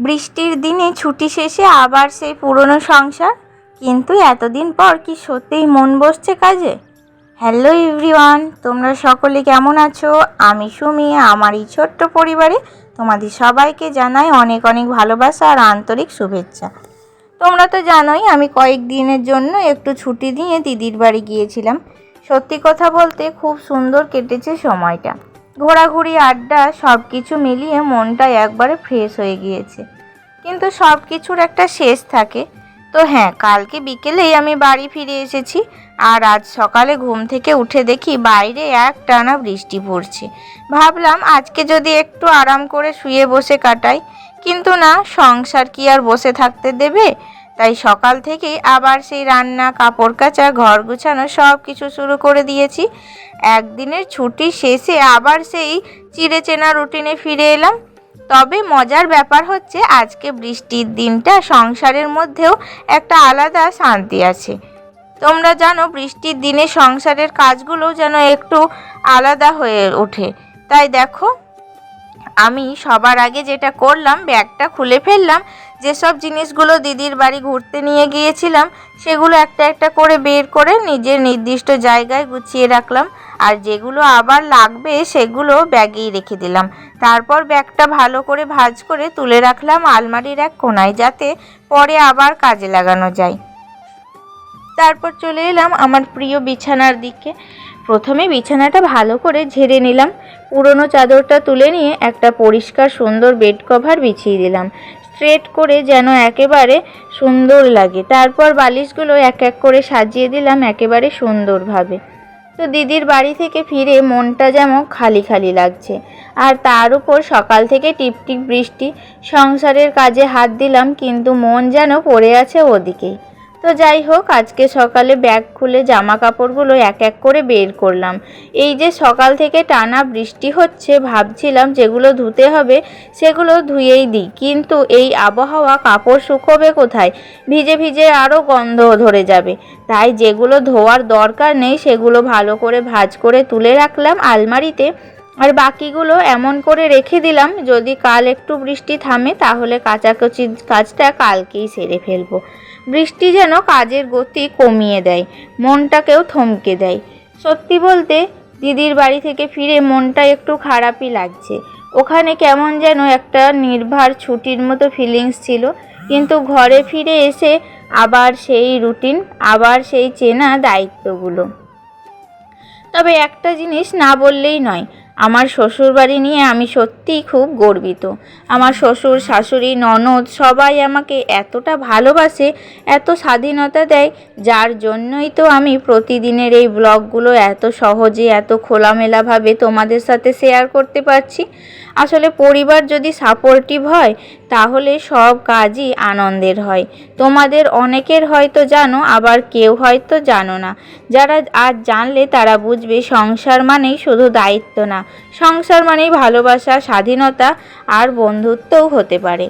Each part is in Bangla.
বৃষ্টির দিনে ছুটি শেষে আবার সেই পুরনো সংসার? কিন্তু এতদিন পর কি সত্যিই মন বসছে কাজে? হ্যালো এভরিওয়ান তোমরা সকলে কেমন আছো? আমি সুমি, আমার এই ছোট্ট পরিবারে তোমাদের সবাইকে জানাই অনেক অনেক ভালোবাসা আর আন্তরিক শুভেচ্ছা। তোমরা তো জানোই আমি কয়েক দিনের জন্য একটু ছুটি নিয়ে দিদির বাড়ি গিয়েছিলাম। সত্যি কথা বলতে খুব সুন্দর কেটেছে সময়টা। ঘোরাঘুরি, আড্ডা সব কিছু মিলিয়ে মনটা একবারে ফ্রেশ হয়ে গিয়েছে। কিন্তু সব কিছুর একটা শেষ থাকে। তো হ্যাঁ কালকে বিকেলেই আমি বাড়ি ফিরে এসেছি আর আজ সকালে ঘুম থেকে উঠে দেখি বাইরে এক টানা বৃষ্টি পড়ছে। ভাবলাম আজকে যদি একটু আরাম করে শুয়ে বসে কাটাই, কিন্তু না, সংসার কি আর বসে থাকতে দেবে? তাই সকাল থেকেই আবার সেই রান্না, কাপড় কাচা, ঘর গুছানো সব কিছু শুরু করে দিয়েছি। একদিনের ছুটি শেষে আবার সেই চিড়ে চেনা রুটিনে ফিরে এলাম। তবে মজার ব্যাপার হচ্ছে আজকে বৃষ্টির দিনটা সংসারের মধ্যেও একটা আলাদা শান্তি আছে। তোমরা জানো বৃষ্টির দিনে সংসারের কাজগুলো যেন একটু আলাদা হয়ে ওঠে। তাই দেখো, আমি সবার আগে যেটা করলাম, ব্যাগটা খুলে ফেললাম যেসব জিনিসগুলো দিদির বাড়ি ঘুরতে নিয়ে গিয়েছিলাম, সেগুলো একটা একটা করে বের করে নিজের নির্দিষ্ট জায়গায় গুছিয়ে রাখলাম। আর যেগুলো আবার লাগবে, সেগুলো ব্যাগেই রেখে দিলাম। তারপর ব্যাগটা ভালো করে ভাঁজ করে তুলে রাখলাম আলমারির এক কোনায়, যাতে পরে আবার কাজে লাগানো যায়। তারপর চলে এলাম আমার প্রিয় বিছানার দিকে। প্রথমে বিছানাটা ভালো করে ঝেড়ে নিলাম। পুরনো চাদরটা তুলে নিয়ে একটা পরিষ্কার সুন্দর বেড কভার বিছিয়ে দিলাম। স্ট্রেট করে যেন একেবারে সুন্দর লাগে। তারপর বালিশগুলো এক এক করে সাজিয়ে দিলাম একেবারে সুন্দরভাবে। তো দিদির বাড়ি থেকে ফিরে মনটা যেমন খালি খালি লাগছে। আর তার উপর সকাল থেকে টিপটিপ বৃষ্টি, সংসারের কাজে হাত দিলাম, কিন্তু মন যেন পড়ে আছে ওদিকেই তো যাই হোক, আজকে সকালে ব্যাগ খুলে জামা কাপড়গুলো এক এক করে বের করলাম। এই যে সকাল থেকে টানা বৃষ্টি হচ্ছে, ভাবছিলাম যেগুলো ধুতে হবে সেগুলো ধুয়েই দিই। কিন্তু এই আবহাওয়া কাপড় শুকোবে কোথায়? ভিজে ভিজে আরও গন্ধ ধরে যাবে। তাই যেগুলো ধোয়ার দরকার নেই, সেগুলো ভালো করে ভাজ করে তুলে রাখলাম আলমারিতে। আর বাকিগুলো এমন করে রেখে দিলাম, যদি কাল একটু বৃষ্টি থামে, তাহলে কাচাকুচি কাজটা কালকেই সেরে ফেলব। বৃষ্টি যেন কাজের গতি কমিয়ে দেয়, মনটাকেও থমকে দেয়। সত্যি বলতে, দিদির বাড়ি থেকে ফিরে মনটা একটু খারাপই লাগছে। ওখানে কেমন যেন একটা নির্ভার ছুটির মতো ফিলিংস ছিল। কিন্তু ঘরে ফিরে এসে আবার সেই রুটিন আবার সেই চেনা দায়িত্বগুলো। তবে একটা জিনিস না বললেই নয় আমার শ্বশুরবাড়ি নিয়ে আমি সত্যিই খুব গর্বিত। আমার শ্বশুর, শাশুড়ি, ননদ সবাই আমাকে এতটা ভালোবাসে, এত স্বাধীনতা দেয়, যার জন্যই তো আমি প্রতিদিনের এই ব্লগগুলো এত সহজে, এত খোলামেলাভাবে তোমাদের সাথে শেয়ার করতে পারছি। আসলে পরিবার যদি সাপোর্টিভ হয় তাহলে সব কাজই আনন্দের হয়। তোমাদের অনেকের হয়তো জানো, আবার কেউ হয়তো জানো না। যারা আজ জানলে তারা বুঝবে, সংসার মানেই শুধু দায়িত্ব না। সংসার মানেই ভালোবাসা, স্বাধীনতা আর বন্ধুত্বও হতে পারে।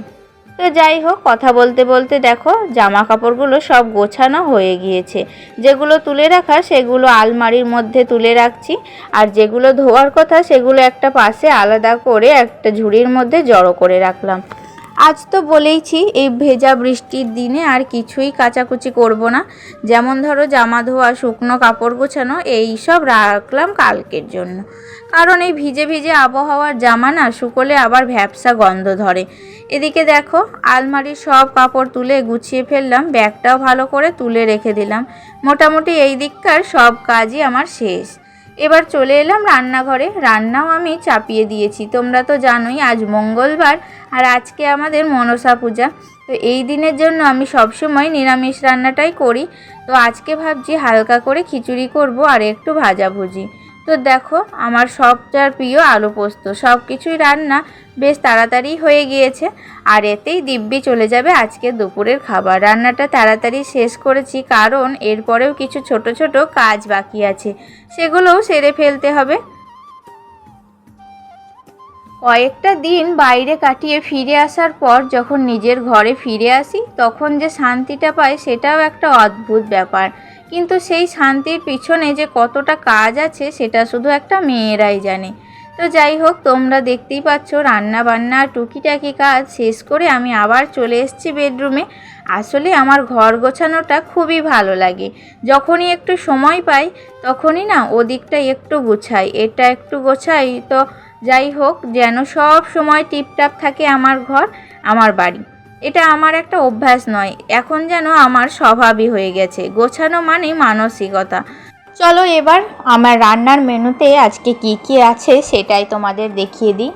তো যাই হোক, কথা বলতে বলতে দেখো জামা কাপড়গুলো সব গোছানো হয়ে গিয়েছে। যেগুলো তুলে রাখা, সেগুলো আলমারির মধ্যে তুলে রাখছি। আর যেগুলো ধোয়ার কথা, সেগুলো একটা পাশে আলাদা করে একটা ঝুড়ির মধ্যে জড়ো করে রাখলাম। আজ তো বলেইছি, এই ভেজা বৃষ্টির দিনে আর কিছুই কাচাকুচি করব না। যেমন ধরো জামা ধোয়া, শুকনো কাপড় গোছানো, এই সব রাখলাম কালকের জন্য। কারণ এই ভিজে ভিজে আবহাওয়ার জামা না শুকোলে আবার ভ্যাপসা গন্ধ ধরে। এদিকে দেখো, আলমারির সব কাপড় তুলে গুছিয়ে ফেললাম, ব্যাগটাও ভালো করে তুলে রেখে দিলাম। মোটামুটি এই দিককার সব কাজই আমার শেষ। এবার চলে এলাম রান্নাঘরে। রান্নাও আমি চাপিয়ে দিয়েছি। তোমরা তো জানোই, আজ মঙ্গলবার আর আজকে আমাদের মনসা পূজা। তো এই দিনের জন্য আমি সবসময় নিরামিষ রান্নাটাই করি। তো আজকে ভাবছি হালকা করে খিচুড়ি করব আর একটু ভাজাভুজি। তো দেখো, আমার সবটার প্রিয় আলু পোস্ত। সব কিছুই রান্না বেশ তাড়াতাড়ি হয়ে গিয়েছে। আর এতেই দিব্যি চলে যাবে আজকে দুপুরের খাবার। রান্নাটা তাড়াতাড়ি শেষ করেছি কারণ এরপরেও কিছু ছোট ছোট কাজ বাকি আছে। সেগুলোও সেরে ফেলতে হবে। কয়েকটা দিন বাইরে কাটিয়ে ফিরে আসার পর যখন নিজের ঘরে ফিরে আসি, তখন যে শান্তিটা পাই সেটাও একটা অদ্ভুত ব্যাপার। কিন্তু সেই শান্তির পিছনে যে কতটা কাজ আছে, সেটা শুধু একটা মেয়েরাই জানে। তো যাই হোক, তোমরা দেখতেই পাচ্ছ রান্না বান্না টুকিটাকি কাজ শেষ করে আমি আবার চলে এসেছি বেডরুমে আসলে আমার ঘর গোছানোটা খুবই ভালো লাগে। যখনই একটু সময় পাই, তখনই না ওদিকটা একটু গুছাই, এটা একটু গোছাই। তো যাই হোক, যেন সব সময় টিপটাপ থাকে আমার ঘর, আমার বাড়ি। এটা আমার একটা অভ্যাস নয়, এখন যেন আমার স্বভাবই হয়ে গেছে। গোছানো মানে মানসিকতা। চলো এবার আমার রান্নার মেনুতে আজকে কি কি আছে সেটাই তোমাদের দেখিয়ে দিই।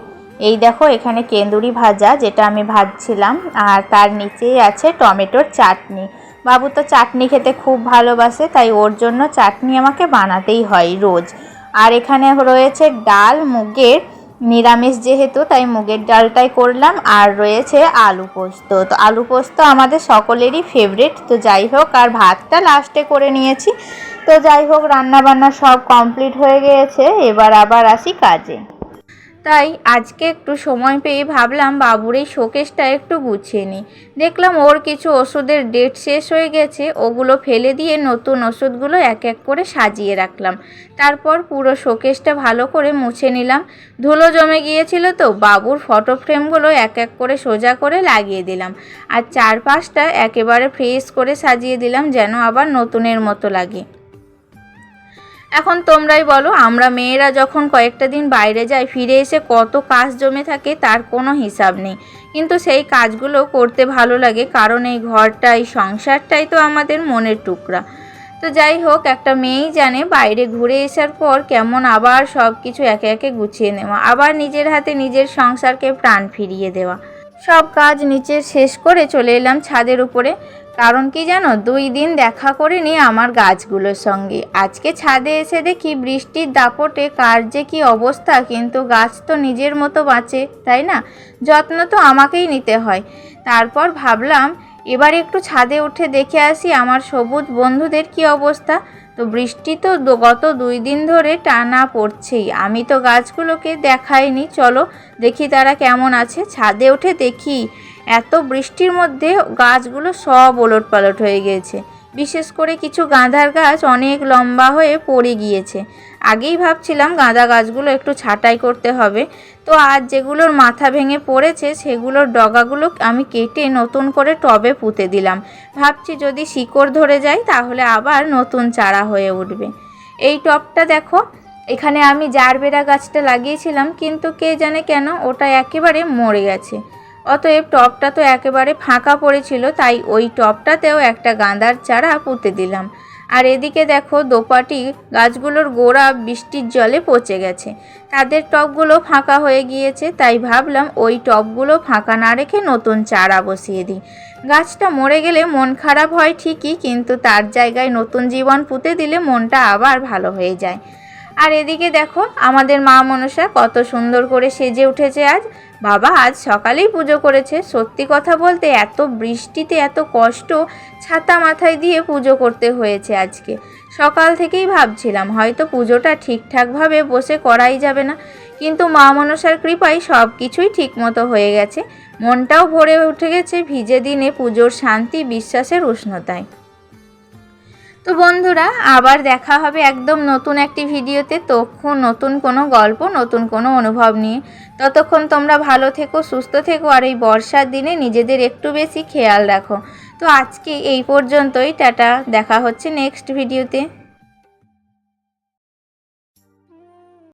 এই দেখো, এখানে কেন্দুরি ভাজা, যেটা আমি ভাজছিলাম, আর তার নিচেই আছে টমেটোর চাটনি। বাবু তো চাটনি খেতে খুব ভালোবাসে, তাই ওর জন্য চাটনি আমাকে বানাতেই হয় রোজ। আর এখানে রয়েছে ডাল, মুগের নিরামিষ যেহেতু, তাই মুগের ডালটাই করলাম আর রয়েছে আলু পোস্ত। তো আলু পোস্ত আমাদের সকলেরই ফেভারিট তো যাই হোক, আর ভাতটা লাস্টে করে নিয়েছি। তো যাই হোক, রান্নাবান্না সব কমপ্লিট হয়ে গিয়েছে। এবার আবার আসি কাজে। তাই আজকে একটু সময় পেয়ে ভাবলাম বাবুর এই শোকেসটা একটু গুছিয়ে নিই। দেখলাম ওর কিছু ওষুধের ডেট শেষ হয়ে গেছে, ওগুলো ফেলে দিয়ে নতুন ওষুধগুলো এক এক করে সাজিয়ে রাখলাম। তারপর পুরো শোকেসটা ভালো করে মুছে নিলাম। ধুলো জমে গিয়েছিল তো, বাবুর ফটো ফ্রেমগুলো এক এক করে সোজা করে লাগিয়ে দিলাম। আর চারপাশটা একেবারে ফ্রেশ করে সাজিয়ে দিলাম যেন আবার নতুনের মতো লাগে। এখন তোমরাই বলো, আমরা মেয়েরা যখন কয়েকটা দিন বাইরে যাই, ফিরে এসে কত কাজ জমে থাকে তার কোনো হিসাব নেই। কিন্তু সেই কাজগুলো করতে ভালো লাগে, কারণ এই ঘরটাই সংসারটাই তো আমাদের মনের টুকরা। তো যাই হোক, একটা মেয়েই জানে বাইরে ঘুরে আসার পর কেমন আবার সব কিছু একে একে গুছিয়ে নেওয়া, আবার নিজের হাতে নিজের সংসারকে প্রাণ ফিরিয়ে দেওয়া। সব কাজ নিচে শেষ করে চলে এলাম ছাদের উপরে। কারণ কি জানো? দুই দিন দেখা করিনি আমার গাছগুলোর সঙ্গে। আজকে ছাদে এসে দেখি বৃষ্টির দাপটে কার যে কী অবস্থা, কিন্তু গাছ তো নিজের মতো বাঁচে, তাই না? যত্ন তো আমাকেই নিতে হয়। তারপর ভাবলাম, এবার একটু ছাদে উঠে দেখে আসি আমার সবুজ বন্ধুদের কি অবস্থা। তো বৃষ্টি তো গত দুই দিন ধরে টানা পড়ছেই। আমি তো গাছগুলোকে দেখাইনি, চলো দেখি তারা কেমন আছে। ছাদে উঠে দেখি এত বৃষ্টির মধ্যে গাছগুলো সব ওলট পালট হয়ে গিয়েছে বিশেষ করে কিছু গাঁধার গাছ অনেক লম্বা হয়ে পড়ে গিয়েছে। আগেই ভাবছিলাম গাঁদা গাছগুলো একটু ছাঁটাই করতে হবে। তো আজ যেগুলোর মাথা ভেঙে পড়েছে, সেগুলোর ডগাগুলো আমি কেটে নতুন করে টবে পুঁতে দিলাম। ভাবছি যদি শিকড় ধরে যায়, তাহলে আবার নতুন চারা হয়ে উঠবে। এই টবটা দেখো, এখানে আমি জারবেরা গাছটা লাগিয়েছিলাম, কিন্তু কে জানে কেন ওটা একেবারে মরে গেছে। অতএব টবটা তো একেবারে ফাঁকা পড়েছিল, তাই ওই টবটাতেও একটা গাঁদার চারা পুঁতে দিলাম। আর এদিকে দেখো দোপাটি গাছগুলোর গোড়া বৃষ্টির জলে পচে গেছে। তাদের টবগুলো ফাঁকা হয়ে গিয়েছে, তাই ভাবলাম ওই টবগুলো ফাঁকা না রেখে নতুন চারা বসিয়ে দিই। গাছটা মরে গেলে মন খারাপ হয় ঠিকই, কিন্তু তার জায়গায় নতুন জীবন পুঁতে দিলে মনটা আবার ভালো হয়ে যায়। আর এদিকে দেখো, আমাদের মা মনসা কত সুন্দর করে সেজে উঠেছে আজ। বাবা, আজ সকালেই পুজো করেছে। সত্যি কথা বলতে এত বৃষ্টিতে এত কষ্ট ছাতা মাথায় দিয়ে পুজো করতে হয়েছে আজকে। সকাল থেকেই ভাবছিলাম, হয়তো পুজোটা ঠিকঠাকভাবে বসে করাই যাবে না। কিন্তু মা মনসার কৃপায় সব কিছুই ঠিকমতো হয়ে গেছে। মনটাও ভরে উঠে গেছে ভিজে দিনে পুজোর শান্তি, বিশ্বাসের উষ্ণতায়। তো বন্ধুরা, আবার দেখা হবে একদম নতুন একটি ভিডিওতে। তখন নতুন কোনো গল্প, নতুন কোনো অনুভব নিয়ে। ততক্ষণ তোমরা ভালো থেকো, সুস্থ থেকো, আর এই বর্ষার দিনে নিজেদের একটু বেশি খেয়াল রাখো। তো আজকে এই পর্যন্তই। টাটা, দেখা হচ্ছে নেক্সট ভিডিওতে।